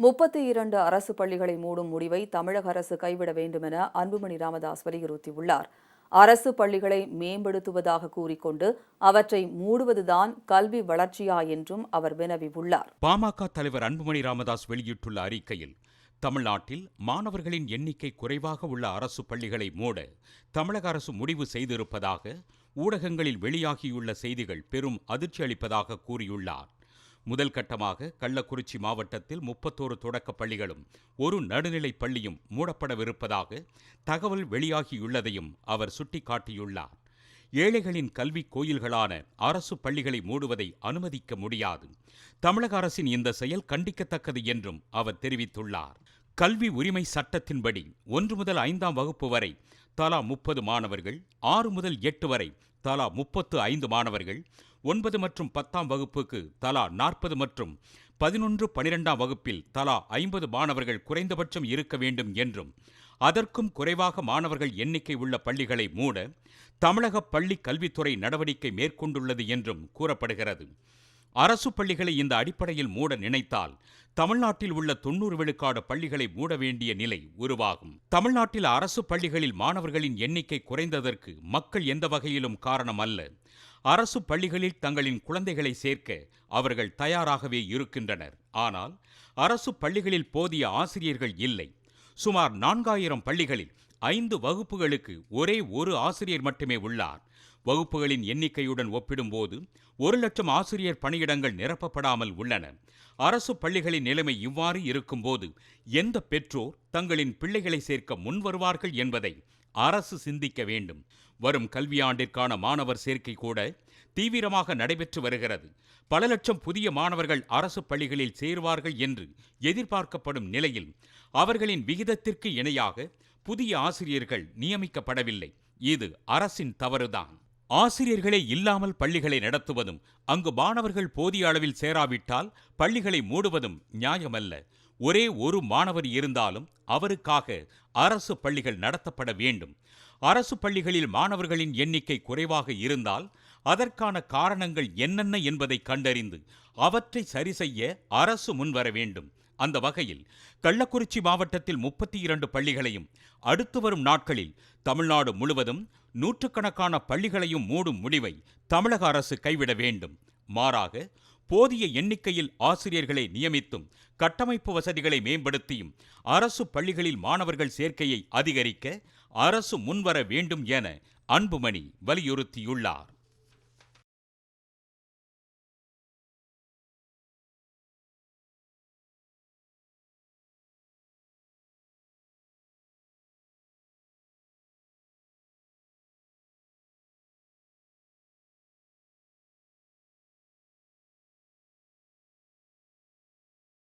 முப்பத்தி இரண்டு அரசு பள்ளிகளை மூடும் முடிவை தமிழக அரசு கைவிட வேண்டும் என அன்புமணி ராமதாஸ் வலியுறுத்தியுள்ளார். அரசு பள்ளிகளை மேம்படுத்துவதாக கூறிக்கொண்டு அவற்றை மூடுவதுதான் கல்வி வளர்ச்சியா என்றும் அவர் வினவியுள்ளார். பாமக தலைவர் அன்புமணி ராமதாஸ் வெளியிட்டுள்ள அறிக்கையில் தமிழ்நாட்டில் மாணவர்களின் எண்ணிக்கை குறைவாக உள்ள அரசு பள்ளிகளை மூட தமிழக அரசு முடிவு செய்திருப்பதாக ஊடகங்களில் வெளியாகியுள்ள செய்திகள் பெரும் அதிர்ச்சி அளிப்பதாக கூறியுள்ளார். முதல் கட்டமாக கள்ளக்குறிச்சி மாவட்டத்தில் முப்பத்தோரு தொடக்கப் பள்ளிகளும் ஒரு நடுநிலைப் பள்ளியும் மூடப்படவிருப்பதாக தகவல் வெளியாகியுள்ளதையும் அவர் சுட்டிக்காட்டியுள்ளார். ஏழைகளின் கல்வி கோயில்களான அரசு பள்ளிகளை மூடுவதை அனுமதிக்க முடியாது. தமிழக அரசின் இந்த செயல் கண்டிக்கத்தக்கது என்றும் அவர் தெரிவித்துள்ளார். கல்வி உரிமை சட்டத்தின்படி ஒன்று முதல் ஐந்தாம் வகுப்பு வரை தலா முப்பது மாணவர்கள் ஆறு முதல் எட்டு வரை தலா முப்பத்து ஐந்து மாணவர்கள் ஒன்பது மற்றும் பத்தாம் வகுப்புக்கு தலா நாற்பது மற்றும் பதினொன்று பனிரெண்டாம் வகுப்பில் தலா ஐம்பது மாணவர்கள் குறைந்தபட்சம் இருக்க வேண்டும் என்றும் அதற்கும் குறைவாக மாணவர்கள் எண்ணிக்கை உள்ள பள்ளிகளை மூட தமிழக பள்ளி கல்வித்துறை நடவடிக்கை மேற்கொண்டுள்ளது என்றும் கூறப்படுகிறது. அரசு பள்ளிகளை இந்த அடிப்படையில் மூட நினைத்தால் தமிழ்நாட்டில் உள்ள தொண்ணூறு விழுக்காடு பள்ளிகளை மூட வேண்டிய நிலை உருவாகும். தமிழ்நாட்டில் அரசு பள்ளிகளில் மாணவர்களின் எண்ணிக்கை குறைந்ததற்கு மக்கள் எந்த வகையிலும் காரணம் அல்ல அரசு பள்ளிகளில் தங்களின் குழந்தைகளை சேர்க்க அவர்கள் தயாராகவே இருக்கின்றனர். ஆனால் அரசு பள்ளிகளில் போதிய ஆசிரியர்கள் இல்லை. சுமார் நான்காயிரம் பள்ளிகளில் ஐந்து வகுப்புகளுக்கு ஒரே ஒரு ஆசிரியர் மட்டுமே உள்ளார். வகுப்புகளின் எண்ணிக்கையுடன் ஒப்பிடும்போது ஒரு லட்சம் ஆசிரியர் பணியிடங்கள் நிரப்பப்படாமல் உள்ளன. அரசு பள்ளிகளின் நிலைமை இவ்வாறு இருக்கும்போது எந்த பெற்றோர் தங்களின் பிள்ளைகளை சேர்க்க முன்வருவார்கள் என்பதை அரசு சிந்திக்க வேண்டும். வரும் கல்வியாண்டிற்கான மாணவர் சேர்க்கை கூட தீவிரமாக நடைபெற்று வருகிறது. பல லட்சம் புதிய மாணவர்கள் அரசு பள்ளிகளில் சேருவார்கள் என்று எதிர்பார்க்கப்படும் நிலையில் அவர்களின் விகிதத்திற்கு இணையாக புதிய ஆசிரியர்கள் நியமிக்கப்படவில்லை. இது அரசின் தவறுதான். ஆசிரியர்களே இல்லாமல் பள்ளிகளை நடத்துவதும் அங்கு மாணவர்கள் போதிய அளவில் சேராவிட்டால் பள்ளிகளை மூடுவதும் நியாயமல்ல. ஒரே ஒரு மாணவர் இருந்தாலும் அவருக்காக அரசு பள்ளிகள் நடத்தப்பட வேண்டும். அரசு பள்ளிகளில் மாணவர்களின் எண்ணிக்கை குறைவாக இருந்தால் அதற்கான காரணங்கள் என்னென்ன என்பதை கண்டறிந்து அவற்றை சரி செய்ய அரசு முன்வர வேண்டும். அந்த வகையில் கள்ளக்குறிச்சி மாவட்டத்தில் முப்பத்தி இரண்டு பள்ளிகளையும் அடுத்து வரும் நாட்களில் தமிழ்நாடு முழுவதும் நூற்றுக்கணக்கான பள்ளிகளையும் மூடும் முடிவை தமிழக அரசு கைவிட வேண்டும். மாறாக போதிய எண்ணிக்கையில் ஆசிரியர்களை நியமித்தும் கட்டமைப்பு வசதிகளை மேம்படுத்தியும் அரசு பள்ளிகளில் மாணவர்கள் சேர்க்கையை அதிகரிக்க அரசு முன்வர வேண்டும் என அன்புமணி வலியுறுத்தியுள்ளார்.